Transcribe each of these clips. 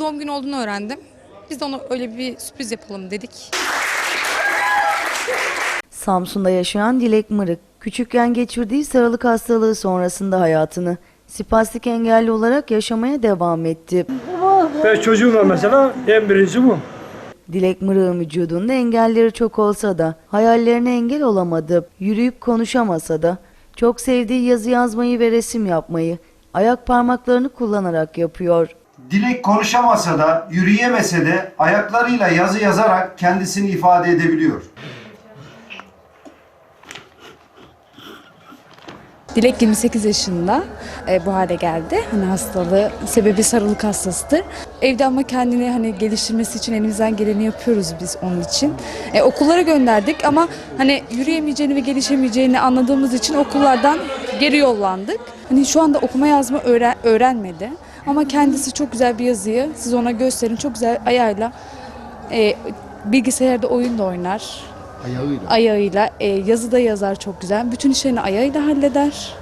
doğum günü olduğunu öğrendim. Biz de ona öyle bir sürpriz yapalım dedik. Samsun'da yaşayan Dilek Mırık, küçükken geçirdiği sarılık hastalığı sonrasında hayatını spastik engelli olarak yaşamaya devam etti. Beş çocuğum var mesela. En birincisi bu. Dilek Mırık'ın vücudunda engelleri çok olsa da hayallerine engel olamadı. Yürüyüp konuşamasa da çok sevdiği yazı yazmayı ve resim yapmayı ayak parmaklarını kullanarak yapıyor. Dilek konuşamasa da, yürüyemese de ayaklarıyla yazı yazarak kendisini ifade edebiliyor. Dilek 28 yaşında e, bu hale geldi. Hani hastalığı sebebi sarılık hastasıdır. Evde ama kendini hani geliştirmesi için elimizden geleni yapıyoruz biz onun için. E, okullara gönderdik ama hani yürüyemeyeceğini ve gelişemeyeceğini anladığımız için okullardan geri yollandık. Hani şu anda okuma yazma öğren- öğrenmedi. Ama kendisi çok güzel bir yazıyı siz ona gösterin. Çok güzel ayağıyla e, bilgisayarda oyun da oynar. Ayağıyla. Ayağıyla e, yazı da yazar çok güzel. Bütün işlerini ayağıyla halleder.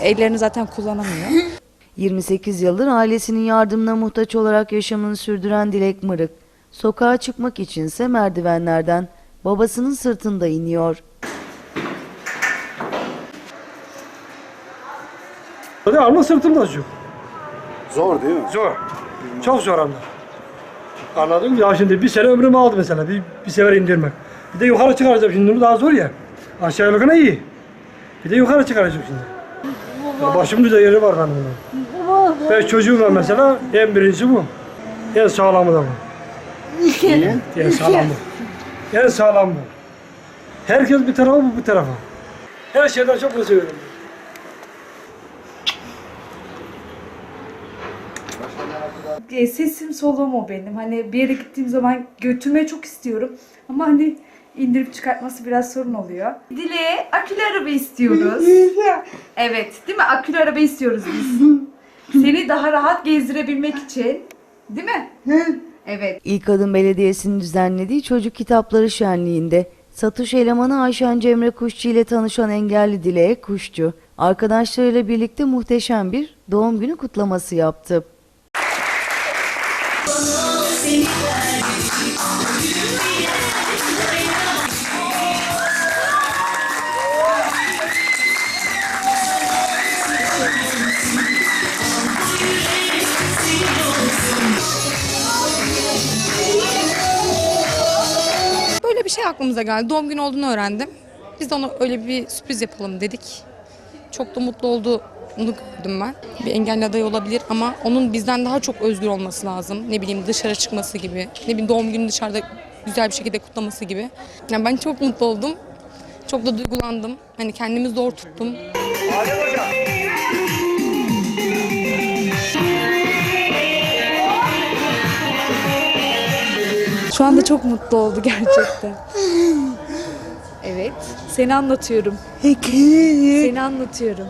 Ellerini zaten kullanamıyor. 28 yıldır ailesinin yardımına muhtaç olarak yaşamını sürdüren Dilek Mırık, sokağa çıkmak içinse merdivenlerden babasının sırtında iniyor. Hadi alma sırtımda şu. Zor değil mi? Zor. Çok zor ama. Anladın mı? Ya şimdi bir sene ömrümü aldı mesela. Bir, bir sefer indirmek. Bir de yukarı çıkaracağım şimdi bunu daha zor ya. Aşağı yukarı iyi. Bir de yukarı çıkaracağım şimdi. Yani başımın da yeri var benim bunun. Beş çocuğum var mesela. En birincisi bu. En sağlamı da bu. Niye? En sağlamı. En sağlam bu. Herkes bir tarafa bu bir tarafa. Her şeyden çok bunu seviyorum. Sesim soluğum o benim. Hani bir yere gittiğim zaman götürmeyi çok istiyorum. Ama hani indirip çıkartması biraz sorun oluyor. Dile akülü araba istiyoruz. evet değil mi? Akülü araba istiyoruz biz. Seni daha rahat gezdirebilmek için. Değil mi? Evet. İlk Adım Belediyesi'nin düzenlediği çocuk kitapları şenliğinde satış elemanı Ayşen Cemre Kuşçu ile tanışan engelli Dilek Kuşçu, arkadaşlarıyla birlikte muhteşem bir doğum günü kutlaması yaptı. Böyle bir şey aklımıza geldi. Doğum günü olduğunu öğrendim. Biz de ona öyle bir sürpriz yapalım dedik. Çok da mutlu olduğunu gördüm ben. Bir engelli aday olabilir ama onun bizden daha çok özgür olması lazım. Ne bileyim dışarı çıkması gibi. Ne bileyim doğum günü dışarıda güzel bir şekilde kutlaması gibi. Yani ben çok mutlu oldum. Çok da duygulandım. Hani kendimi zor tuttum. Şu anda çok mutlu oldu gerçekten. Evet. Seni anlatıyorum. Seni anlatıyorum.